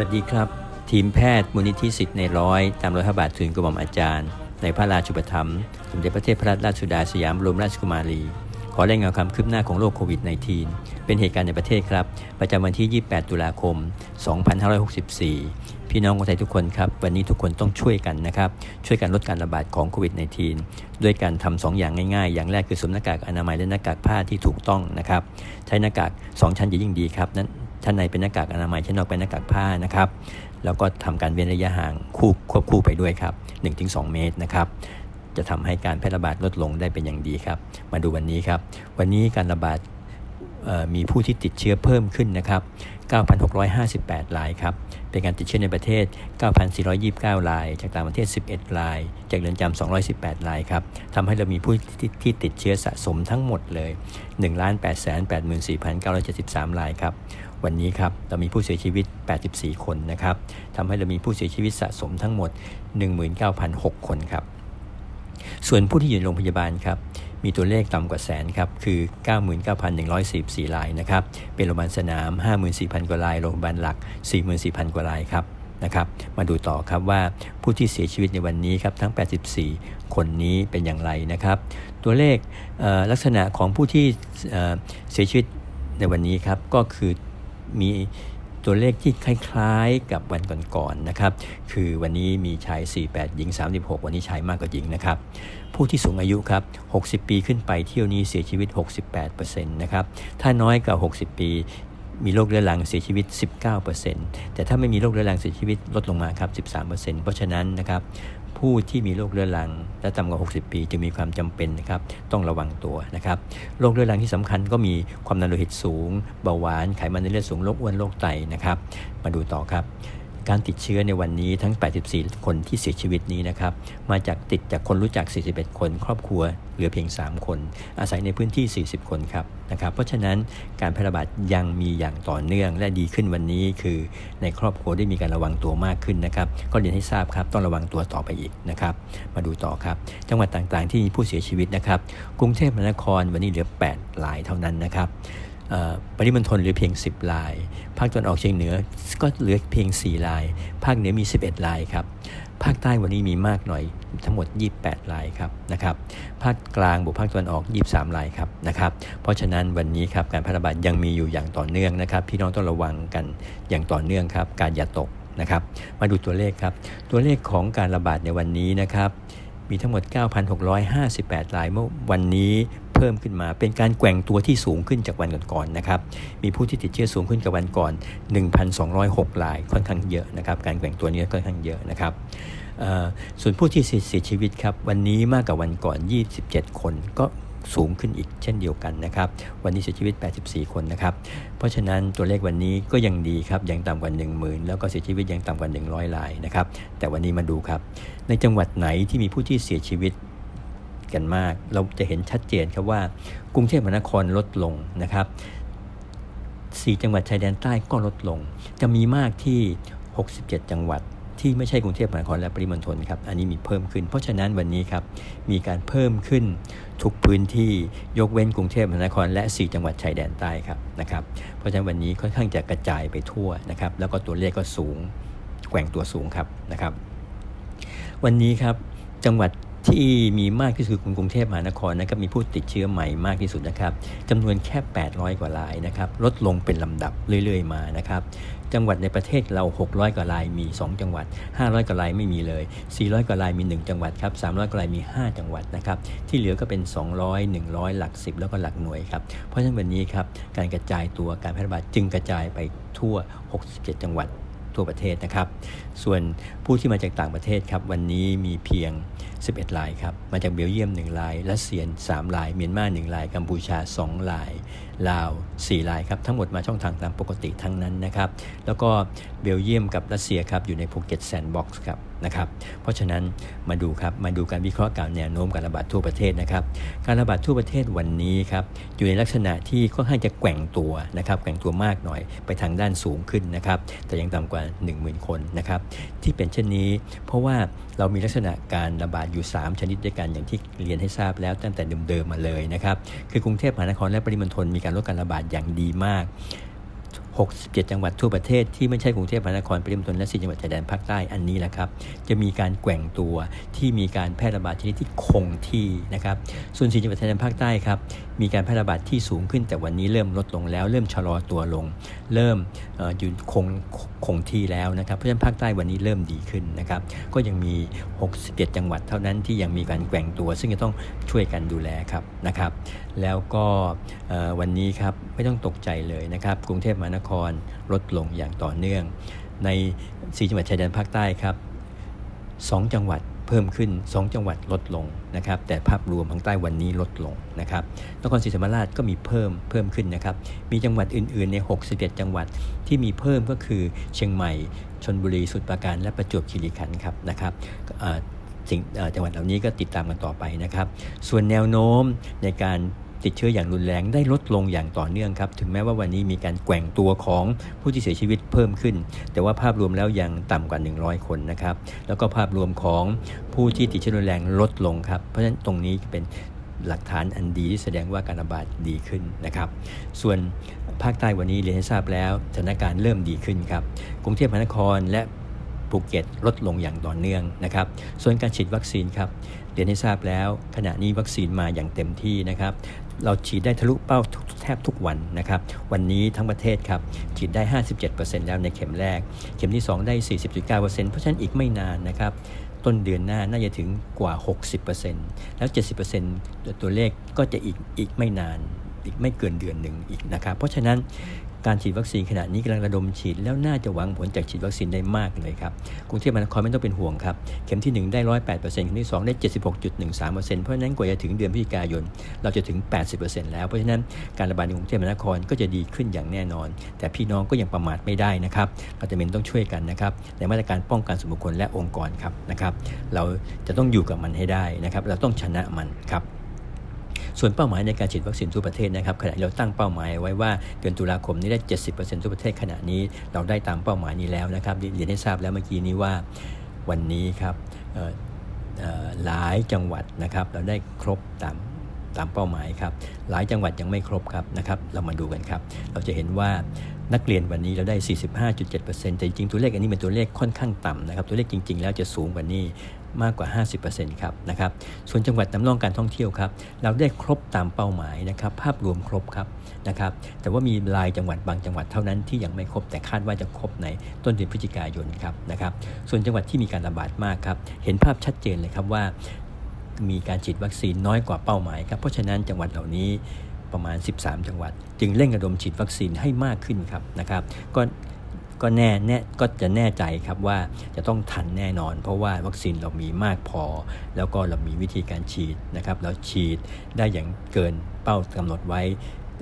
วัสดีครับ ทีมแพทย์มูลนิธิสิทธิ์ในร้อยตามรอยพระบาททุนกระหม่อมอาจารย์ ในพระราชูปถัมภ์สมเด็จพระเทพรัตนราชสุดาสยามบรมราชกุมารี ขอรายงานความคืบหน้าของโรคโควิด -19 เป็นเหตุการณ์ในประเทศครับ ประจำวันที่ 28 ตุลาคม 2564พี่น้องคนไทยทุกคนครับ วันนี้ทุกคนต้องช่วยกันนะครับ ช่วยกันลดการระบาดของโควิด -19 ด้วยการทำสองอย่างง่ายๆ อย่างแรกคือสวมหน้ากากอนามัยและหน้ากากผ้าที่ถูกต้องนะครับ ใช้หน้ากาก 2 ชั้นจะยิ่งดีครับนั้น ชั้นในเป็นหน้ากากอนามัยชั้นนอกเป็นหน้ากากผ้านะครับ แล้วก็ทำการเว้นระยะห่างคู่ควบคู่ไปด้วยครับ 1-2 เมตรนะครับจะทำให้การแพร่ระบาดลดลงได้เป็นอย่างดีครับ มาดูวันนี้ครับ วันนี้การระบาด มีผู้ที่ติดเชื้อเพิ่มขึ้นนะครับ 9,658 รายครับ เป็นการติดเชื้อในประเทศ 9,429 ราย จากต่างประเทศ 11 ราย จากเรือนจำ218 รายครับ ทำให้เรามีผู้ที่ที่ติดเชื้อสะสมทั้งหมดเลย 1,884,973 รายครับ วันนี้ครับ เรามีผู้เสียชีวิต 84 คนนะครับ ทำให้เรามีผู้เสียชีวิตสะสมทั้งหมด 19,006 คนครับ ส่วนผู้ที่อยู่ในโรงพยาบาลครับ มีตัวเลขต่ำกว่าแสนครับ คือ 99,144รายนะครับ เป็นโรงพยาบาลสนาม 54,000 กว่าราย โรงพยาบาลหลัก 44,000 กว่ารายครับนะครับ มาดูต่อครับว่าผู้ที่เสียชีวิตในวันนี้ครับทั้ง 84 คนนี้เป็นอย่างไรนะครับ ตัวเลขลักษณะของผู้ที่เสียชีวิตในวันนี้ครับก็คือมี ตัวเลขที่คล้ายๆกับวันก่อนๆนะครับ คือวันนี้มีชาย 48 หญิง 36 วันนี้ชายมากกว่าหญิงนะครับ ผู้ที่สูงอายุครับ 60 ปีขึ้นไปเที่ยวนี้เสียชีวิต 68%นะครับ ถ้าน้อยกว่า 60 ปีมีโรคเรื้อรังเสียชีวิต 19%แต่ถ้าไม่มีโรคเรื้อรังเสียชีวิตลดลงมาครับ 13%เพราะฉะนั้นนะครับ ผู้ที่มีโรคเรื้อรัง และต่ำกว่า 60 ปีจึงมีความจำเป็นนะครับต้องระวังตัวนะครับโรคเรื้อรังที่สำคัญก็มีความดันโลหิตสูง เบาหวานไขมันในเลือดสูงโรคอ้วนโรคไตนะครับ มาดูต่อครับ การติดเชื้อในวันนี้ทั้ง 84 คนที่เสียชีวิตนี้นะครับ มาจากติดจากคนรู้จัก 41 คน ครอบครัวเหลือเพียง 3 คน อาศัยในพื้นที่ 40 คนครับนะครับ เพราะฉะนั้นการแพร่ระบาดยังมีอย่างต่อเนื่องและดีขึ้นวันนี้ คือในครอบครัวได้มีการระวังตัวมากขึ้นนะครับ ก็เรียนให้ทราบครับต้องระวังตัวต่อไปอีกนะครับ มาดูต่อครับ จังหวัดต่างๆ ที่มีผู้เสียชีวิตนะครับ กรุงเทพมหานครวันนี้เหลือ 8 รายเท่านั้นนะครับ ปริมณฑลเหลือเพียง 10ราย ภาคตะวันออกเฉียงเหนือก็เหลือเพียง4ราย ภาคเหนือมี 11รายครับ ภาคใต้วันนี้มีมากหน่อยทั้งหมด 28รายครับนะครับ ภาคกลางบวกภาคตะวันออก 23รายครับนะครับ เพราะฉะนั้นวันนี้ครับการแพร่ระบาดยังมีอยู่อย่างต่อเนื่องนะครับ พี่น้องต้องระวังกันอย่างต่อเนื่องครับ การอย่าตกนะครับ มาดูตัวเลขครับ ตัวเลขของการระบาดในวันนี้นะครับมีทั้งหมด 9,658 รายเมื่อวันนี้ เพิ่มขึ้นมา เป็นการแกว่งตัวที่สูงขึ้นจากวันก่อนๆนะครับ มีผู้ที่ติดเชื้อสูงขึ้นกับวันก่อน 1,206รายค่อนข้างเยอะนะครับ การแกว่งตัวนี้ค่อนข้างเยอะนะครับส่วนผู้ที่เสียชีวิตครับวันนี้มากกว่าวันก่อน 27 คนก็สูงขึ้นอีกเช่นเดียวกันนะครับ วันนี้เสียชีวิต 84 คนนะครับ เพราะฉะนั้นตัวเลขวันนี้ก็ยังดีครับ ยังต่ำกว่า 10,000 แล้วก็เสียชีวิตยังต่ำกว่า 100รายนะครับ แต่วันนี้มาดูครับ ในจังหวัดไหนที่มีผู้ที่เสียชีวิต กันมาก เราจะเห็นชัดเจนครับว่ากรุงเทพมหานครลดลงนะครับ4จังหวัดชายแดนใต้ก็ลดลง จะมีมากที่ 67 จังหวัดที่ไม่ใช่กรุงเทพมหานครและปริมณฑลครับ อันนี้มีเพิ่มขึ้น เพราะฉะนั้นวันนี้ครับมีการเพิ่มขึ้นทุกพื้นที่ยกเว้นกรุงเทพมหานครและ 4 จังหวัดชายแดนใต้ครับนะครับ เพราะฉะนั้นวันนี้ค่อนข้างจะกระจายไปทั่วนะครับ แล้วก็ตัวเลขก็สูงแกว่งตัวสูงครับนะครับ วันนี้ครับจังหวัด ที่มีมากที่สุดคือกรุงเทพมหานครนะครับมีผู้ติดเชื้อใหม่มากที่สุดนะครับจำนวนแค่ 800 กว่ารายนะครับลดลงเป็นลำดับเรื่อยๆมานะครับจังหวัดในประเทศเรา 600 กว่ารายมี 2 จังหวัด 500 กว่ารายไม่มีเลย 400 กว่ารายมี 1 จังหวัดครับ300 กว่ารายมี 5 จังหวัดนะครับที่เหลือก็เป็น 200 100 หลัก 10 แล้วก็หลักหน่วยครับเพราะฉะนั้นวันนี้ครับการกระจายตัวการแพร่ระบาดจึงกระจายไปทั่ว 67 จังหวัดทั่วประเทศนะครับ ส่วนผู้ที่มาจากต่างประเทศครับวันนี้มีเพียง 11รายครับ มาจากเบลเยียม 1 ราย รัสเซีย3ราย เมียนมา1ราย กัมพูชา 2 ราย ลาว 4 รายครับ ทั้งหมดมาช่องทางตามปกติทั้งนั้นนะครับ แล้วก็เบลเยียมกับรัสเซียครับ อยู่ในภูเก็ตแซนด์บ็อกซ์ครับนะครับ เพราะฉะนั้นมาดูครับ มาดูการวิเคราะห์การแนวโน้มการระบาดทั่วประเทศนะครับ การระบาดทั่วประเทศวันนี้ครับ อยู่ในลักษณะที่ค่อนข้างจะแกว่งตัวนะครับ แกว่งตัวมากหน่อยไปทางด้านสูงขึ้นนะครับ แต่ยังต่ำกว่า 10,000 คนนะครับ ที่เป็นเช่นนี้ เพราะว่าเรามีลักษณะการระบาดอยู่ 3 ชนิดด้วยกันอย่างที่เรียนให้ทราบแล้วตั้งแต่เดิมๆมาเลยนะครับคือกรุงเทพมหานครและปริมณฑลมีการลดการระบาดอย่างดีมาก 67 จังหวัดทั่วประเทศที่ไม่ใช่กรุงเทพมหานครปริมณฑลและ4จังหวัดชายแดนภาคใต้อันนี้แหละครับ จะมีการแกว่งตัวที่มีการแพร่ระบาดชนิดที่คงที่นะครับ ส่วน4จังหวัดชายแดนภาคใต้ครับ มีการแพร่ระบาดที่สูงขึ้นแต่วันนี้เริ่มลดลงแล้ว เริ่มชะลอตัวลง เริ่มอยืนคงคงที่แล้วนะครับ เพราะฉะนั้นภาคใต้วันนี้เริ่มดีขึ้นนะครับ ก็ยังมี 67 จังหวัดเท่านั้นที่ยังมีการแกว่งตัว ซึ่งจะต้องช่วยกันดูแลครับนะครับแล้วก็วันนี้ครับไม่ต้องตกใจเลยนะครับ กรุงเทพมหานครลดลงอย่างต่อเนื่อง ใน 4 จังหวัดชายแดนภาคใต้ครับ 2 จังหวัดเพิ่มขึ้น 2 จังหวัดลดลงนะครับ แต่ภาพรวมทางใต้วันนี้ลดลงนะครับ นครศรีธรรมราชก็มีเพิ่มเพิ่มขึ้นนะครับ มีจังหวัดอื่นๆใน 61 จังหวัดที่มีเพิ่มก็คือเชียงใหม่ ชนบุรี สุดปราการ และประจวบคีรีขันธ์ครับนะครับ สิ่งจังหวัดเหล่านี้ก็ติดตามกันต่อไปนะครับ ส่วนแนวโน้มในการติดเชื้ออย่างรุนแรงได้ลดลงอย่างต่อเนื่องครับ ถึงแม้ว่าวันนี้มีการแกว่งตัวของผู้ที่เสียชีวิตเพิ่มขึ้น แต่ว่าภาพรวมแล้วยังต่ำกว่า 100 คนนะครับ แล้วก็ภาพรวมของผู้ที่ติดเชื้อรุนแรงลดลงครับ เพราะฉะนั้นตรงนี้เป็นหลักฐานอันดีที่แสดงว่าการระบาดดีขึ้นนะครับ ส่วนภาคใต้วันนี้เรียนให้ทราบแล้วสถานการณ์เริ่มดีขึ้นครับ กรุงเทพมหานครและ ภูเก็ตลดลงอย่างต่อเนื่องนะครับ ส่วนการฉีดวัคซีนครับเรียนให้ทราบแล้ว ขณะนี้วัคซีนมาอย่างเต็มที่นะครับ เราฉีดได้ทะลุเป้าแทบทุกวันนะครับ วันนี้ทั้งประเทศครับฉีดได้ 57%แล้วในเข็มแรก เข็มที่ 2 ได้ 40.9%เพราะฉะนั้นอีกไม่นานนะครับต้นเดือนหน้าน่าจะถึงกว่า 60%แล้ว 70%ตัวเลขก็จะอีกอีกไม่นาน อีกไม่เกินเดือนหนึ่งอีกนะครับ เพราะฉะนั้นการฉีดวัคซีนขณะนี้กำลังระดมฉีดแล้วน่าจะหวังผลจากฉีดวัคซีนได้มากเลยครับกรุงเทพมหานครไม่ต้องเป็นห่วงครับ เข็มที่ 1 ได้108%เปอร์เซ็นต์เข็มที่ 2 ได้76.13%เปอร์เซ็นต์เพราะฉะนั้นกว่าจะถึงเดือนพฤศจิกายน เราจะถึง80%แล้ว เพราะฉะนั้นการระบาดในกรุงเทพมหานครก็จะดีขึ้นอย่างแน่นอน แต่พี่น้องก็ยังประมาทไม่ได้นะครับเราจะเป็นต้องช่วยกันนะครับในมาตรการป้องกันส่วนบุคคลและองค์กรครับนะครับเราจะต้องอยู่กับมันให้ได้นะครับเราต้องชนะมันครับ ส่วนเป้าหมายในการฉีดวัคซีนทั่วประเทศนะครับขณะเราตั้งเป้าหมายไว้ว่าเดือนตุลาคมนี้ได้ 70%ทั่วประเทศขณะนี้เราได้ตามเป้าหมายนี้แล้วนะครับเรียนให้ทราบแล้วเมื่อกี้นี้ว่าวันนี้ครับหลายจังหวัดนะครับเราได้ครบตามตามเป้าหมายครับหลายจังหวัดยังไม่ครบครับนะครับเรามาดูกันครับ เราจะเห็นว่านักเรียนวันนี้เราได้ 45.7%แต่จริงๆตัวเลขอันนี้เป็นตัวเลขค่อนข้างต่ำนะครับตัวเลขจริง ๆ แล้วจะสูงกว่านี้ มากกว่า 50%ครับนะครับส่วนจังหวัดนำร่องการท่องเที่ยวครับเราได้ครบตามเป้าหมายนะครับภาพรวมครบครับนะครับแต่ว่ามีรายจังหวัดบางจังหวัดเท่านั้นที่ยังไม่ครบแต่คาดว่าจะครบในต้นเดือนพฤศจิกายนครับนะครับส่วนจังหวัดที่มีการระบาดมากครับเห็นภาพชัดเจนเลยครับว่า มีการฉีดวัคซีนน้อยกว่าเป้าหมายครับเพราะฉะนั้นจังหวัดเหล่านี้ประมาณ 13 จังหวัด จึงเร่งระดมฉีดวัคซีนให้มากขึ้นครับนะครับก็ ก็แน่แน่ก็จะแน่ใจครับว่าจะต้องทันแน่นอน เพราะว่าวัคซีนเรามีมากพอ แล้วก็เรามีวิธีการฉีดนะครับเราฉีดได้อย่างเกินเป้ากำหนดไว้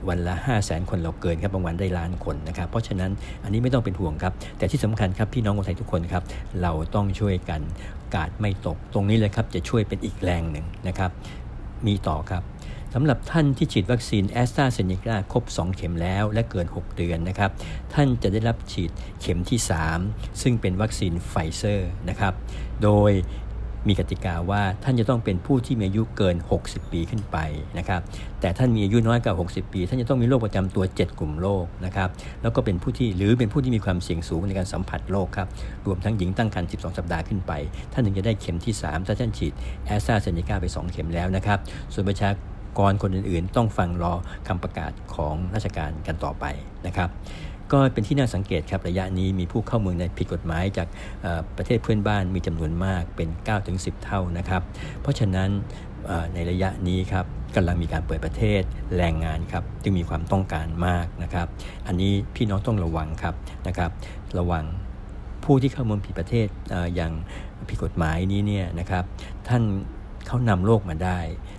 วันละ 5 0 0แสนคนเราเกินครับบางวันได้ล้านคนนะครับ เพราะฉะนั้นอันนี้ไม่ต้องเป็นห่วงครับ แต่ที่สำคัญครับพี่น้องคนไทยทุกคนครับ เราต้องช่วยกันกาดไม่ตก ตรงนี้เลยครับจะช่วยเป็นอีกแรงหนึ่งนะครับ มีต่อครับ สำหรับท่านที่ฉีดวัคซีนแอสตราเซเนกาครบ 2 เข็มแล้วและเกิน 6 เดือนนะครับ ท่านจะได้รับฉีดเข็มที่ 3 ซึ่งเป็นวัคซีนไฟเซอร์นะครับ โดยมีกติกาว่าท่านจะต้องเป็นผู้ที่มีอายุเกิน 60 ปีขึ้นไปนะครับ แต่ท่านมีอายุน้อยกว่า 60 ปี ท่านจะต้องมีโรคประจำตัว 7 กลุ่มโรคนะครับ แล้วก็เป็นผู้ที่หรือเป็นผู้ที่มีความเสี่ยงสูงในการสัมผัสโรคครับ รวมทั้งหญิงตั้งครรภ์ 12 สัปดาห์ขึ้นไป ท่านถึงจะได้เข็มที่ 3 ถ้าท่านฉีดแอสตราเซเนกาไป 2 เข็มแล้วนะครับ ส่วนประชา กรคนอื่นๆ ต้องฟังรอคำประกาศของราชการกันต่อไปนะครับก็เป็นที่น่าสังเกตครับระยะนี้มีผู้เข้าเมืองในผิดกฎหมายจากประเทศเพื่อนบ้านมีจำนวนมากเป็น 9-10 เท่านะครับ เพราะฉะนั้นในระยะนี้ครับกำลังมีการเปิดประเทศแรงงานครับจึงมีความต้องการมากนะครับ อันนี้พี่น้องต้องระวังครับนะครับระวังผู้ที่เข้าเมืองผิดประเทศอย่างผิดกฎหมายนี้เนี่ยนะครับท่าน เขานำโรคมาได้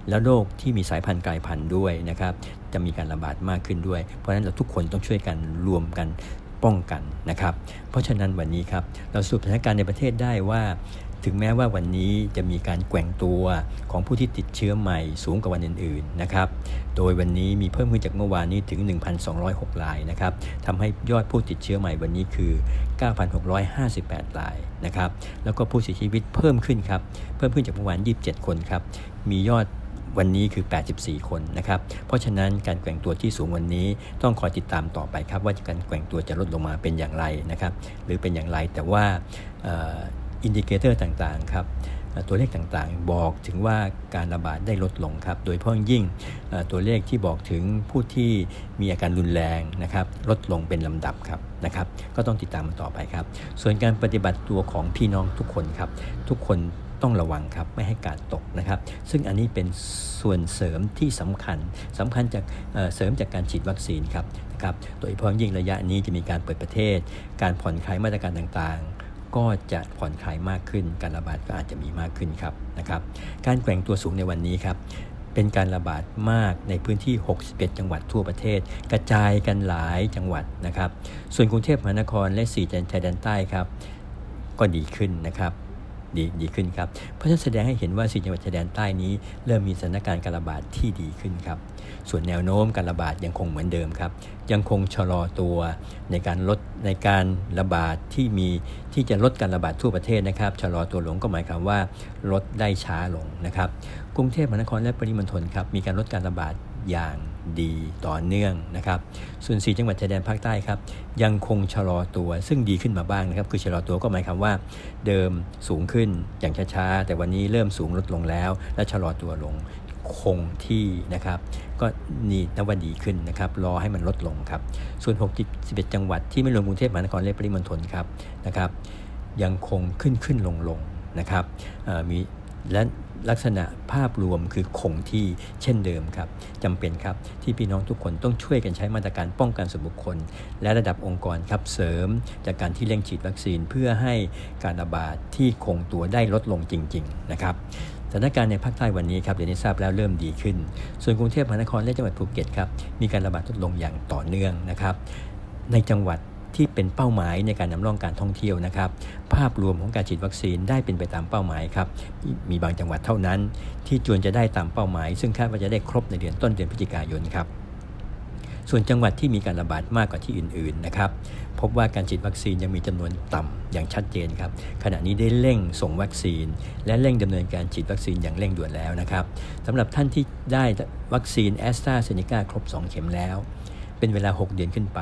แล้วโรคที่มีสายพันธุ์กลายพันธุ์ด้วยนะครับจะมีการระบาดมากขึ้นด้วย เพราะฉะนั้นเราทุกคนต้องช่วยกันรวมกันป้องกันนะครับ เพราะฉะนั้นวันนี้ครับเราสรุปสถานการณ์ในประเทศได้ว่า ถึงแม้ว่าวันนี้จะมีการแกว่งตัวของผู้ที่ติดเชื้อใหม่สูงกว่าวันอื่นๆนะครับ โดยวันนี้มีเพิ่มขึ้นจากเมื่อวานนี้ถึง 1,206รายนะครับทำให้ยอดผู้ติดเชื้อใหม่วันนี้คือ 9,658รายนะครับ แล้วก็ผู้เสียชีวิตเพิ่มขึ้นครับ เพิ่มขึ้นจากเมื่อวาน 27 คนครับ มียอดวันนี้คือ 84 คนนะครับ เพราะฉะนั้นการแกว่งตัวที่สูงวันนี้ต้องคอยติดตามต่อไปครับ ว่าการแกว่งตัวจะลดลงมาเป็นอย่างไรนะครับ หรือเป็นอย่างไรแต่ว่า อินดิเคเตอร์ต่างๆครับตัวเลขต่างๆ บอกถึงว่าการระบาดได้ลดลงครับ โดยเฉพาะยิ่งตัวเลขที่บอกถึงผู้ที่มีอาการรุนแรงนะครับ ลดลงเป็นลำดับครับนะครับ ก็ต้องติดตามมันต่อไปครับ ส่วนการปฏิบัติตัวของพี่น้องทุกคนครับ ทุกคนต้องระวังครับไม่ให้กาดตกนะครับ ซึ่งอันนี้เป็นส่วนเสริมที่สำคัญสำคัญจากเสริมจากการฉีดวัคซีนครับนะครับ โดยเฉพาะยิ่งระยะนี้จะมีการเปิดประเทศ การผ่อนคลายมาตรการต่างๆ ก็จะผ่อนคลายมากขึ้น การระบาดก็อาจจะมีมากขึ้นครับนะครับการแกว่งตัวสูงในวันนี้ครับเป็นการระบาดมากในพื้นที่ 61 จังหวัดทั่วประเทศ กระจายกันหลายจังหวัดนะครับ ส่วนกรุงเทพมหานครและ4จังหวัดชายแดนใต้ครับ ก็ดีขึ้นนะครับ ดีดีขึ้นครับ เพราะฉะนั้นแสดงให้เห็นว่าสี่จังหวัดชายแดนใต้นี้ เริ่มมีสถานการณ์การระบาดที่ดีขึ้นครับ ส่วนแนวโน้มการระบาดยังคงเหมือนเดิมครับ ยังคงชะลอตัวในการลดในการระบาดที่มีที่จะลดการระบาดทั่วประเทศนะครับชะลอตัวลงก็หมายความว่าลดได้ช้าลงนะครับ กรุงเทพมหานครและปริมณฑลครับมีการลดการระบาดอย่าง ดีต่อเนื่องนะครับส่วนสีจังหวัดชายแดนภาคใต้ครับยังคงชะลอตัวซึ่งดีขึ้นมาบ้างนะครับคือชะลอตัวก็หมายความว่า เดิมสูงขึ้นอย่างช้าๆ แต่วันนี้เริ่มสูงลดลงแล้ว และชะลอตัวลงคงที่นะครับ ก็นี่นว่าดีขึ้นนะครับรอให้มันลดลงครับส่วน61จังหวัดที่ไม่รวมกรุงเทพมหานครและปริมณฑลครับนะครับยังคงขึ้นขึ้นลงลงนะครับมีและ ลักษณะภาพรวมคือคงที่เช่นเดิมครับจำเป็นครับที่พี่น้องทุกคนต้องช่วยกันใช้มาตรการป้องกันส่วนบุคคล และระดับองค์กรครับเสริม จากการที่เร่งฉีดวัคซีนเพื่อให้การระบาดที่คงตัวได้ลดลงจริง ๆ นะครับสถานการณ์ในภาคใต้วันนี้ครับเดี๋ยวนี้ทราบแล้วเริ่มดีขึ้น ส่วนกรุงเทพมหานครและจังหวัดภูเก็ตครับมีการระบาดลดลงอย่างต่อเนื่องนะครับในจังหวัด ที่เป็นเป้าหมายในการนำร่องการท่องเที่ยวนะครับ ภาพรวมของการฉีดวัคซีนได้เป็นไปตามเป้าหมายครับ มีบางจังหวัดเท่านั้น ที่จวนจะได้ตามเป้าหมาย ซึ่งคาดว่าจะได้ครบในเดือนต้นเดือนพฤศจิกายนครับส่วนจังหวัดที่มีการระบาดมากกว่าที่อื่นๆนะครับพบว่าการฉีดวัคซีนยังมีจำนวนต่ำอย่างชัดเจนครับขณะนี้ได้เร่งส่งวัคซีน และเร่งดำเนินการฉีดวัคซีนอย่างเร่งด่วนแล้วนะครับสำหรับท่านที่ได้วัคซีนแอสตราเซเนกาครบ 2 เข็มแล้ว เป็นเวลา 6 เดือนขึ้นไป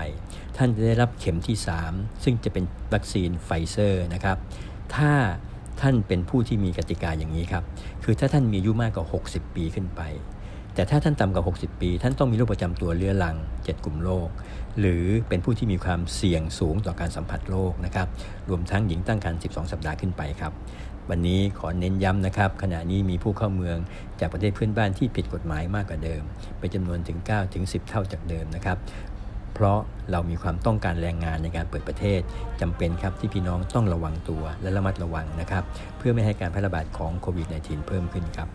ท่านจะได้รับเข็มที่ 3 ซึ่งจะเป็นวัคซีนไฟเซอร์นะครับ ถ้าท่านเป็นผู้ที่มีกติกาอย่างนี้ครับ คือถ้าท่านมีอายุมากกว่า 60 ปีขึ้นไป แต่ถ้าท่านต่ำกว่า 60 ปี ท่านต้องมีโรคประจำตัวเรื้อรัง 7 กลุ่มโรค หรือเป็นผู้ที่มีความเสี่ยงสูงต่อการสัมผัสโรคนะครับ รวมทั้งหญิงตั้งครรภ์ 12 สัปดาห์ขึ้นไปครับ วันนี้ขอเน้นย้ำนะครับ ขณะนี้มีผู้เข้าเมืองจากประเทศเพื่อนบ้านที่ผิดกฎหมายมากกว่าเดิม เป็นจำนวนถึง 9 ถึง 10 เท่าจากเดิมนะครับ เพราะเรามีความต้องการแรงงานในการเปิดประเทศจำเป็นครับที่พี่น้องต้องระวังตัวและระมัดระวังนะครับ เพื่อไม่ให้การแพร่ระบาดของโควิด -19 เพิ่มขึ้นครับ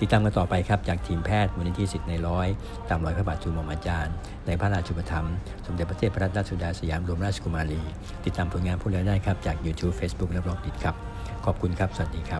ติดตามกันต่อไปครับ จากทีมแพทย์มูลนิธิสิทธิ์ในร้อยตามรอยพระบาทจุลมอาจารย์ ในพระราชุปถัมภ์สมเด็จพระเทพรัตนราชสุดาสยามรวมราชกุมารี ติดตามผลงานพวกเราได้ครับจาก YouTube Facebook และบล็อกดิครับ ขอบคุณครับ สวัสดีครับ